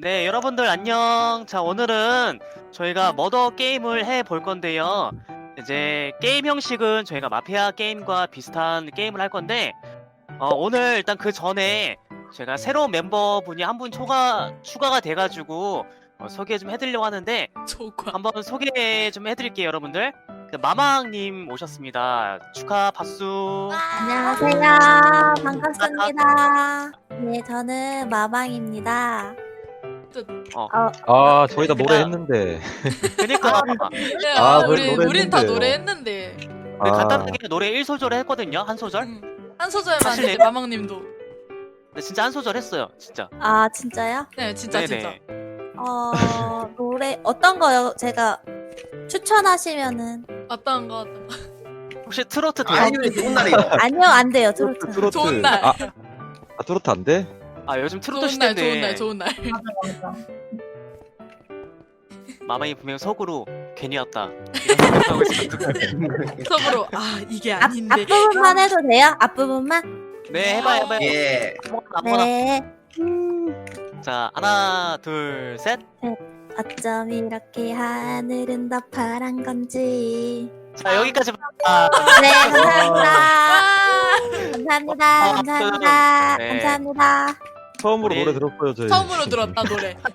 네, 여러분들 안녕. 자, 오늘은 저희가 머더 게임을 해 볼 건데요. 이제 게임 형식은 저희가 마피아 게임과 비슷한 게임을 할 건데, 어, 오늘 일단 그 전에 제가 새로운 멤버분이 한분 추가, 추가가 돼 가지고 어, 소개 좀 해드리려고 하는데, 조과. 한번 소개 좀 해드릴게요, 여러분들. 그 마망님 오셨습니다. 축하, 박수. 안녕하세요. 반갑습니다. 네, 저는 마방입니다. 아 저희가 노래했는데 그니까, 네, 아, 아, 노래- 우리 우린 다. 노래했는데 네, 아, 간단하게 노래 1소절 했거든요, 한 소절. 음, 한 소절만 사실 이제 마망님도. 네, 진짜 한 소절 했어요, 진짜. 아, 진짜요? 네, 진짜 진짜. 어, 노래 어떤 거요? 제가 추천하시면은 어떤 거 어떤 거. 혹시 트로트 돼요? 아니면 좋은 날이에요. 아니요, 안 돼요. 트로트. 트로트 좋은 날. 아, 아 트로트 안 돼? 아 요즘 트로트 좋은 날, 시대인데 좋은 날, 좋은 날. 마마이 분명 속으로 괜히 왔다 이런 생각하고 있었거든요. 속으로 아 이게 앞, 아닌데. 앞부분만 해도 돼요? 앞부분만? 네 해봐요 해봐요 예. 아무거나 아무거나 네. 자 하나 둘셋자 어쩜 이렇게 하늘은 더 파란 건지. 여기까지 아, 네, 감사합니다. 아, 감사합니다. 감사합니다. 네. 감사합니다. 처음으로 노래 들었어요 저희. 처음으로 들었다 노래.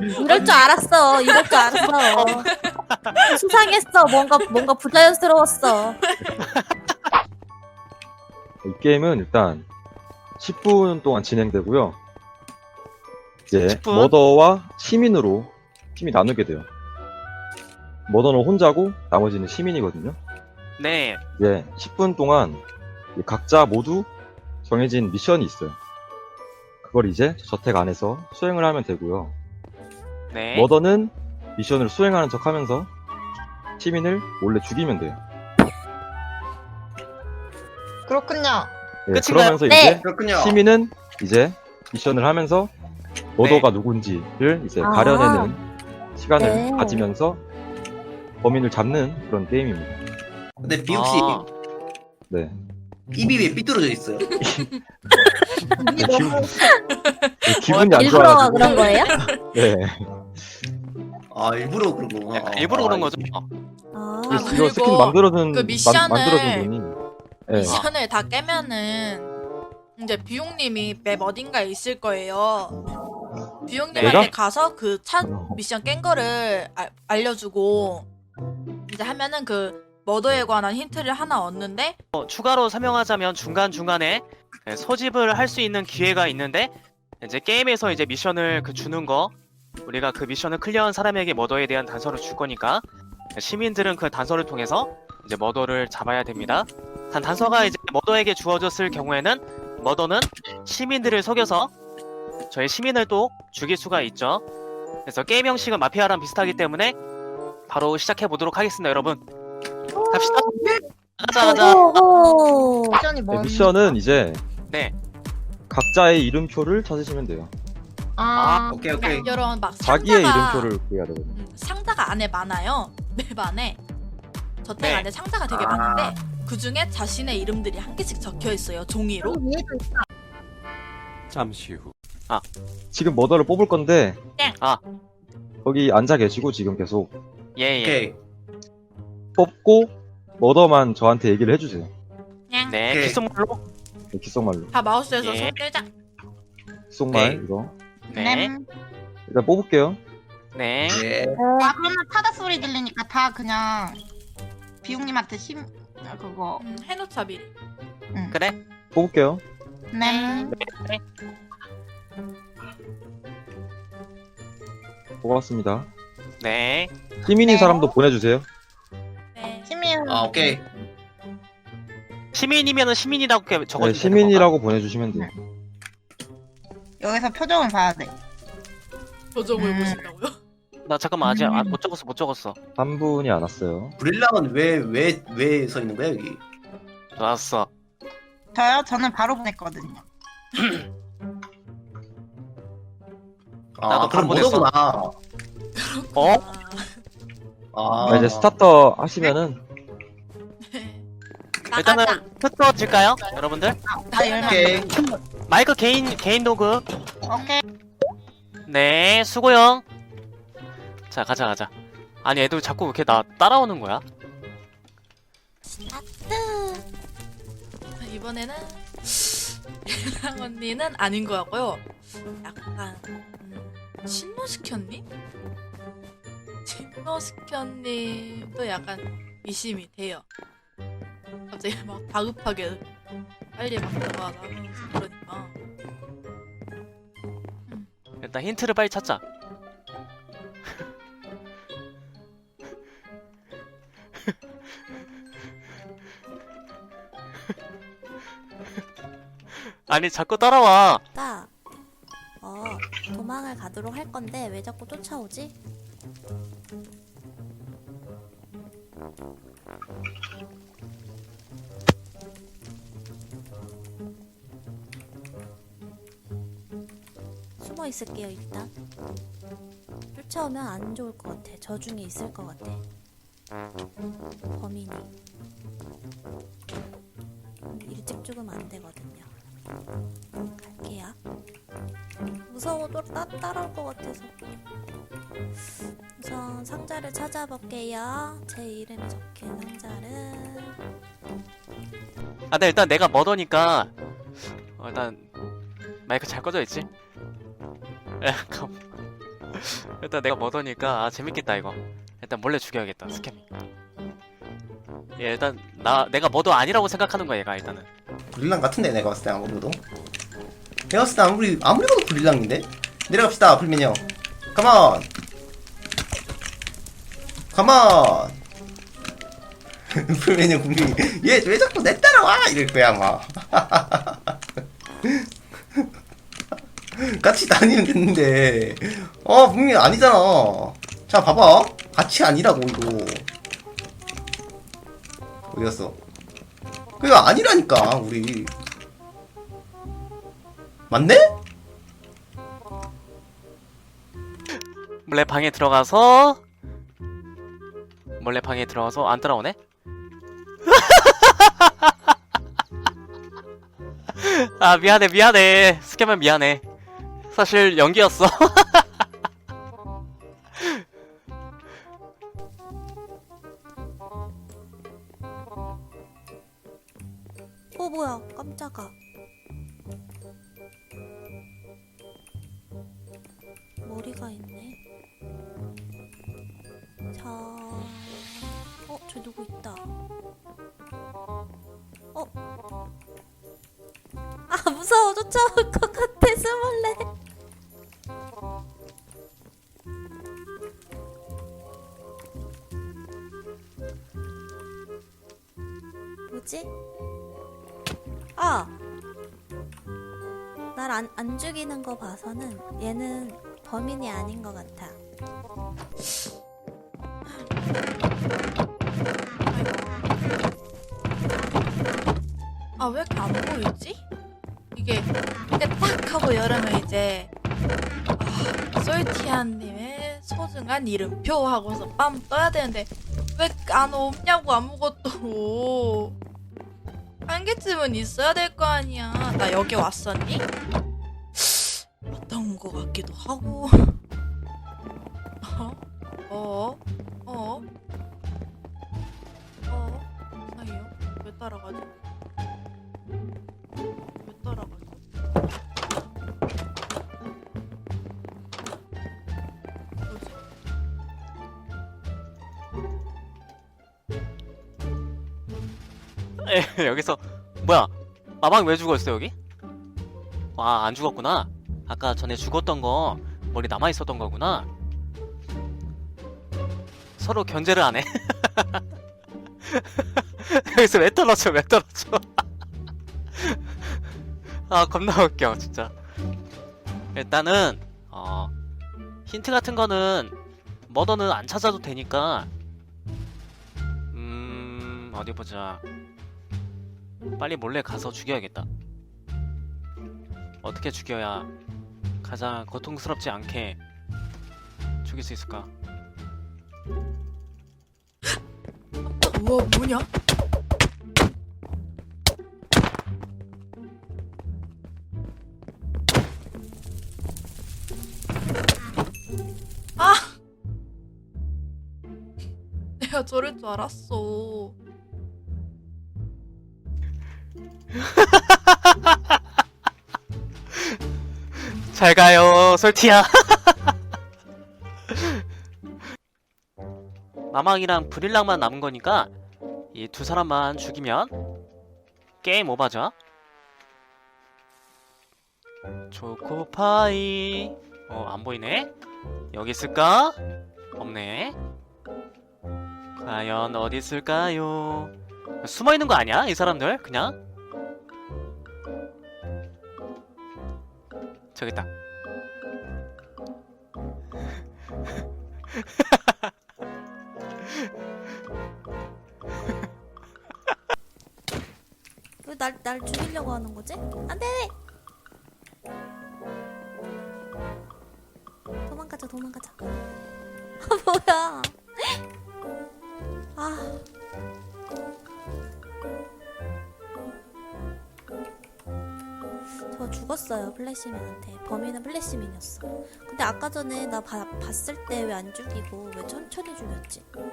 이럴 줄 알았어. 이럴 줄 알았어. 수상했어. 뭔가 뭔가 부자연스러웠어. 이 게임은 일단 10분 동안 진행되고요. 이제 10분? 머더와 시민으로 팀이 나누게 돼요. 머더는 혼자고 나머지는 시민이거든요. 네 이제 10분 동안 이 각자 모두 정해진 미션이 있어요. 그걸 이제 저택 안에서 수행을 하면 되고요. 네. 머더는 미션을 수행하는 척 하면서 시민을 몰래 죽이면 돼요. 그렇군요. 네, 끝인가요? 그러면서 네. 이제 그렇군요. 시민은 이제 미션을 하면서 머더가 누군지를 이제 아. 가려내는 시간을 네. 가지면서 범인을 잡는 그런 게임입니다. 근데 비욱 씨 아, 네. 입이 왜 삐뚤어져 있어요? 네, 기분, 네, 기분이 안 일부러 좋아가지고. 그런 거예요? 네. 아 일부러 그런 거. 약간 일부러 그런 거죠 아, 이거 그리고 스킨 만들어준 그 미션을- 만, 만들어준 분이 네. 미션을 다 깨면은 이제 비용님이 맵 어딘가에 있을 거예요. 비용님한테 내가? 가서 그차 어. 미션 깬 거를 알, 알려주고 이제 하면은 그 머더에 관한 힌트를 하나 얻는데 어, 추가로 설명하자면 중간 중간에 네, 소집을 할 수 있는 기회가 있는데 이제 게임에서 이제 미션을 그 주는 거 우리가 그 미션을 클리어한 사람에게 머더에 대한 단서를 줄 거니까 시민들은 그 단서를 통해서 이제 머더를 잡아야 됩니다. 단 단서가 이제 머더에게 주어졌을 경우에는 머더는 시민들을 속여서 저희 시민을 또 죽일 수가 있죠. 그래서 게임 형식은 마피아랑 비슷하기 때문에 바로 시작해 보도록 하겠습니다, 여러분. 갑시다. 가자 가자. 오호. 미션이 네, 뭐? 미션은 이제 네. 각자의 이름표를 찾으시면 돼요. 아, 오케이 오케이. 여러분 막 자기의 상자가 이름표를 구해야 되거든요. 음, 상자가 안에 많아요. 맵 안에 저택 네. 안에 상자가 되게 아. 많은데 그 중에 자신의 이름들이 한 개씩 적혀 있어요 종이로. 위에도 있어. 잠시 후. 지금 머더를 뽑을 건데 땡. 아. 거기 앉아 계시고 지금 계속 예, 예. 오케이. 뽑고 머더만 저한테 얘기를 해주세요. 네, 오케이. 귓속말로. 네, 귓속말로. 다 마우스에서 예. 손 떼자. 귓속말 네. 이거 네. 일단 뽑을게요. 네. 예. 아 그러면 타다 소리 들리니까 다 그냥 비용님한테 심 아, 그거. 음, 해놓자 미리. 그래. 뽑을게요. 네. 뽑았습니다. 네. 시민인 네. 사람도 보내주세요. 아 오케이. 시민이면은 시민이라고 이렇게 적어주면 네, 시민이라고 보내주시면 돼요. 여기서 표정을 봐야 돼. 표정을 음. 보신다고요? 나 잠깐만 아직 아, 못 적었어 못 적었어. 한 분이 안 왔어요. 브릴랑은 왜 왜 왜 서 있는 거야 여기? 좋았어. 저요? 저는 바로 보냈거든요. 아 나도 그럼 바로 보냈어. 뭐더구나. 어? 아 자, 이제 스타터 하시면은. 일단은 큐터 질까요, 여러분들? 다 열면. 오케이. 마이크 개인 개인 도구 오케이. 네, 수고형. 자, 가자, 가자. 아니, 애들 자꾸 왜 이렇게 나 따라오는 거야? 스타트. 이번에는 예랑 언니는 아닌 것 같고요. 약간 음, 신노시켰니? 신노시켰님도 약간 의심이 돼요. 갑자기 막 다급하게 빨리 막 들어가면서 그러니까. 일단 힌트를 빨리 찾자. 아니, 자꾸 따라와. 나. 어, 도망을 가도록 할 건데 왜 자꾸 쫓아오지? 숨어 있을게요 일단. 쫓아오면 안 좋을 것 같아. 저 중에 있을 것 같아. 범인이. 일찍 죽으면 안 되거든요. 갈게요. 무서워 또 따, 따라올 것 같아서 우선 상자를 찾아볼게요 제 이름이 적힌 상자를 아, 근데 일단 내가 머더니까 어, 일단 마이크 잘 꺼져 있지? 에, 감. 일단 내가 머더니까 아 재밌겠다 이거. 일단 몰래 죽여야겠다 스캠. 예, 일단 나 내가 머더 아니라고 생각하는 거야 얘가 일단은. 불릴랑 같은데 내가 봤을 때 아무래도 내가 봤을 때 아무리 아무리 봐도 불릴랑인데 내려갑시다 불민이 형 컴온 컴온 불민이 형 분명히 얘왜 자꾸 내 따라와 이럴 거야 아마 같이 다니면 됐는데. 어 분명히 아니잖아. 자 봐봐. 같이 아니라고 이거. 어디 갔어? 그거 아니라니까 우리. 맞네? 몰래 방에 들어가서 몰래 방에 들어가서 안 따라오네? 아 미안해 미안해. 스캠은 미안해 사실 연기였어. 어 뭐야. 깜짝아. 머리가 있네. 자. 어? 저 누구 있다. 어? 아 무서워. 쫓아올 것 죽이는 거 봐서는 얘는 범인이 아닌 것 같아. 아 왜 이렇게 안 보이지? 이게 이렇게 딱 하고 열으면 이제 아, 솔티아님의 소중한 이름표 하고서 빰 떠야 되는데 왜 안 없냐고 아무것도 한 개쯤은 있어야 될 거 아니야 나 여기 왔었니? 어떤 거 같기도 하고 어? 어? 어? 어? 사이요? 왜 따라가지? 여기서 뭐야 마방 왜 죽었어 여기? 아 안 죽었구나 아까 전에 죽었던 거 머리 남아 있었던 거구나. 서로 견제를 안 해. 여기서 왜 떨어져 왜 떨어져? 아 겁나 웃겨 진짜. 일단은 어 힌트 같은 거는 머더는 안 찾아도 되니까 음 어디 보자. 빨리 몰래 가서 죽여야겠다. 어떻게 죽여야 가장 고통스럽지 않게 죽일 수 있을까? 우와 뭐냐? 아! 내가 저럴 줄 알았어. 잘 가요, 솔티야. 마망이랑 브릴랑만 남은 거니까 이 두 사람만 죽이면 게임 오버죠. 초코파이. 어, 안 보이네. 여기 있을까? 없네. 과연 어디 있을까요? 숨어 있는 거 아니야? 이 사람들 그냥? 저기 있다. 왜 날 날 죽이려고 하는 거지? 안 돼! 도망가자 도망가자. 아 뭐야? 저 죽었어요 플래시맨한테 범인은 플래시맨이었어 근데 아까 전에 나 봐- 봤을 때 왜 안 죽이고 왜 천천히 죽였지?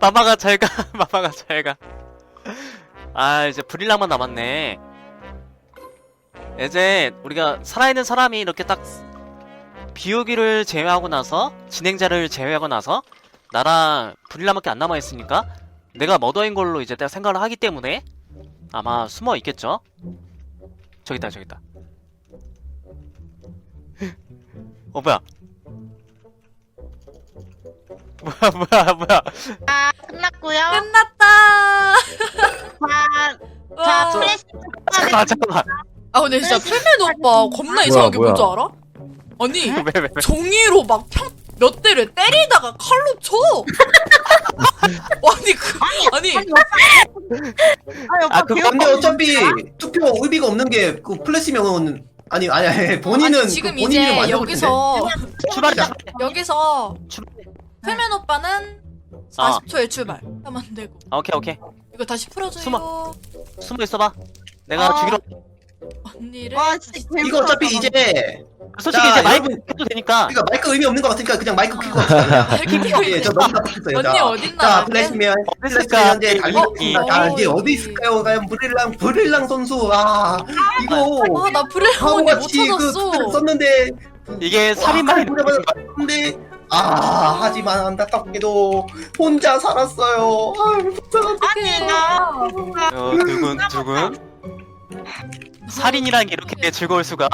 마마가 잘 가. 마마가 잘 가. 아, 이제 브릴랑만 남았네. 이제 우리가 살아있는 사람이 이렇게 딱 비우기를 제외하고 나서 진행자를 제외하고 나서 나랑 브릴랑밖에 안 남아 있으니까 내가 머더인 걸로 이제 내가 생각을 하기 때문에 아마 숨어 있겠죠. 저기 있다, 저기 있다. 어 뭐야? 뭐야, 뭐야, 뭐야? 아 끝났고요. 끝났다. 자, 와. 자 플래시 잠깐만, 잠깐만. 아 근데 진짜 풀맨 오빠 겁나 이상하게 뭐야? 뭔지 알아? 아니 왜, 왜, 왜? 종이로 막 몇 대를 때리다가 칼로 쳐. 아니 그 아니 아 아, 오빠 그거 배우 근데 어차피 투표 의미가 없는 게 그 플래시명은 아니 아니 아니 본인은 아니, 지금 그 본인 이름 이제 안. 여기서 출발이다. 여기서. 풀맨 오빠는 아. 40초에 출발. 하면 안 되고 아, 오케이, 오케이. 이거 다시 풀어줘요. 숨어. 숨어 있어봐. 내가 아. 죽이러. 언니를 와 다시 진짜. 이거 어차피 이제 솔직히 자, 이제 마이크 여러분. 해도 되니까. 그러니까 마이크 의미 없는 것 같으니까 그냥 마이크 켜고 합시다. 이렇게 끼고 예, 저. 너무 답답했어요. 언니 자, 어딨나? 자, 나한테? 플래시면 있을까? 현재 달리고 어, 있습니다. 어, 아, 어, 어디 있을까요? 과연 브릴랑 브릴랑 선수. 아, 이거 아나 브레랑 언니 못 바보같이 그 찾았어. 투표를 썼는데 이게 살인마이 근데 아 하지만 안타깝게도 혼자 살았어요. 아, 아니 나 어, 두근 두근. 살인이란 게 이렇게 즐거울 수가.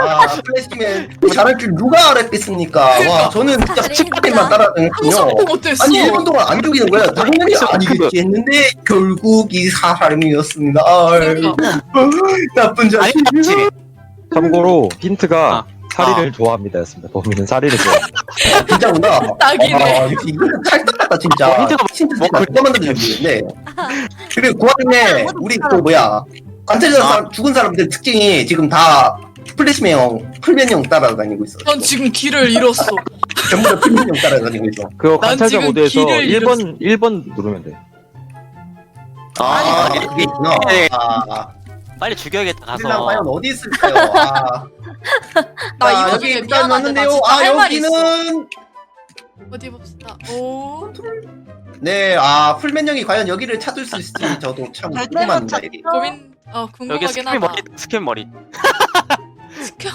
아 플래시맨 잘할 줄 누가 알았겠습니까? 와 저는 진짜. 스파이만 따라다녔군요. 상상도 못했어. 아니 1분 동안 안 죽이는 거야. 당연히 아니겠지 했는데 결국 이 사람이었습니다. 아유, 나쁜 아니 자식. 맞지. 참고로 힌트가 아. 사리를 좋아합니다였습니다. 범인은 사리를 좋아. 아, 진짜구나. 딱이네. 아, 이거는 찰떡 같다 진짜. 뭐 힌트가 진짜 뭐뭐 누가 만들었는데. 그리고 구하님네 우리 그 뭐야 관찰자 아. 사람 죽은 사람들 특징이 지금 다 플래시맨형, 풀맨형 따라다니고 있어. 난 지금 길을 잃었어. 전부 다 풀맨형 따라다니고 있어. 그거 난 관찰자 지금 모드에서 길을 1번 1번 누르면 돼. 아, 아, 이게 그게 있구나. 네. 아, 빨리 죽여야겠다 풀맨 과연 가서. 어디 있을까요? 아, 나 자, 이거 여기 일단 미안한데 나 왔는데요. 진짜 아, 할 말이 있어. 여기는 어디 봅시다. 오. 네, 아 풀맨 형이 과연 여기를 찾을 수 있을지 저도 참 궁금합니다. 고민 어 여기 궁금하긴 스킨 하다. 머리, 스킨 머리. 스켜.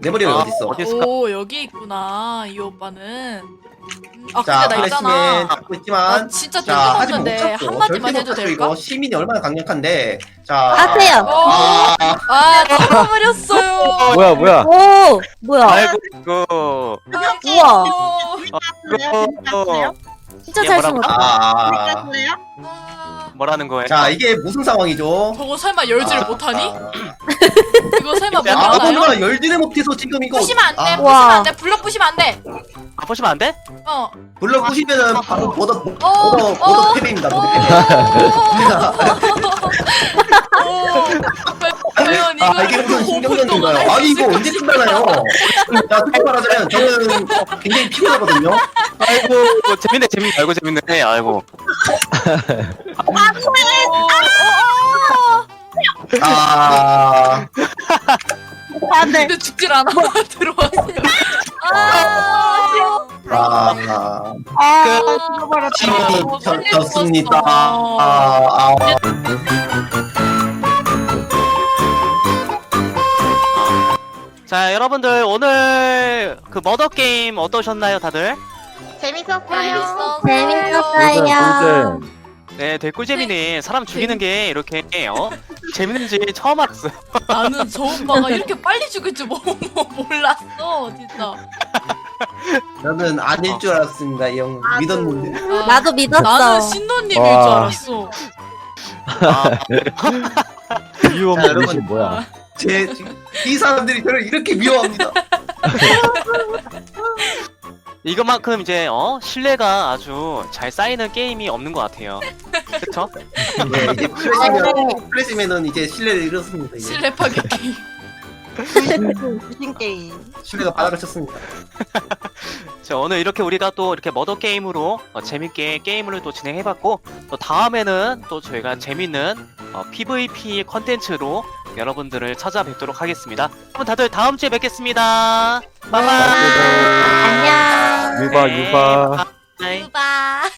내 머리가 아, 어디 있어? 어디 있을까? 오 여기 있구나 이 오빠는. 음, 아 자, 근데 나 플래시맨 있잖아. 잡고 나 있지만 진짜 자, 하지만 못 뜬금없는데 찾고 한마디만 절대 해도 못 될까? 이거 시민이 얼마나 강력한데 자 하세요. 어, 아, 아 잡아버렸어요. 뭐야 뭐야? 오 뭐야? 아이고 이거. 우와. 이거 진짜 이게 잘? 숨었다. 아, 아, 뭐라는 거예요? 자 이게 무슨 상황이죠? 저거 설마 열지를 아, 못하니? 아, 이거 설마 못 야, 열나요? 아무나 열지를 못해서 지금 이거 부시면 안 돼. 아, 부시면 와. 안 돼. 블럭 부시면 안 돼. 아 보시면 안 돼? 어. 불러 부시면은 바로 보더 어. 보더 보더 어. 패배입니다. 보더 패배. 과연 아 이거 이게 무슨 신경전인가요? 아니 이거 언제 끝나나요? 자 솔직히 말하자면 저는 굉장히 피곤하거든요. 아이고 재밌네 재밌네 아이고 재밌네 아이고 어, 어, 아, 안돼 근데 죽질 않아. 들어왔어요. 아, 아, 아 그- 죽어버렸다 팀이 졌- 졌습니다. 아, 아, 자 여러분들 오늘 그 머더 게임 어떠셨나요 다들? 재밌었어요 재밌었어요. 네 되게 꿀잼이네 사람 죽이는 게 이렇게 어? 재밌는지 처음 알았어요 나는 저 오빠가 이렇게 빨리 죽을 줄 모- 모- 몰랐어, 진짜. 저는 아닐 줄 알았습니다. 이형 믿었는데. 아, 나도 믿었어. 나는 신도님일 줄 와. 알았어. 아, 이유 자, 없는 여러분. 뭐야? 제, 이 사람들이 저를 이렇게 미워합니다. 이것만큼 이제 어 신뢰가 아주 잘 쌓이는 게임이 없는 것 같아요 그쵸? 네, 이제 플래시면, 플래시맨은 이제 신뢰를 잃었습니다. 이제. 실내 파괴 게임. 무슨 게임 신뢰가 바닥쳤습니다. 자, 오늘 이렇게 우리가 또 이렇게 머더 게임으로 어, 재밌게 게임을 또 진행해봤고 또 다음에는 또 저희가 재밌는 어, PVP 컨텐츠로 여러분들을 찾아뵙도록 하겠습니다. 그럼 다들 다음 주에 뵙겠습니다. 바이바이. 안녕. 유바 네, 유바. 바이. 유바.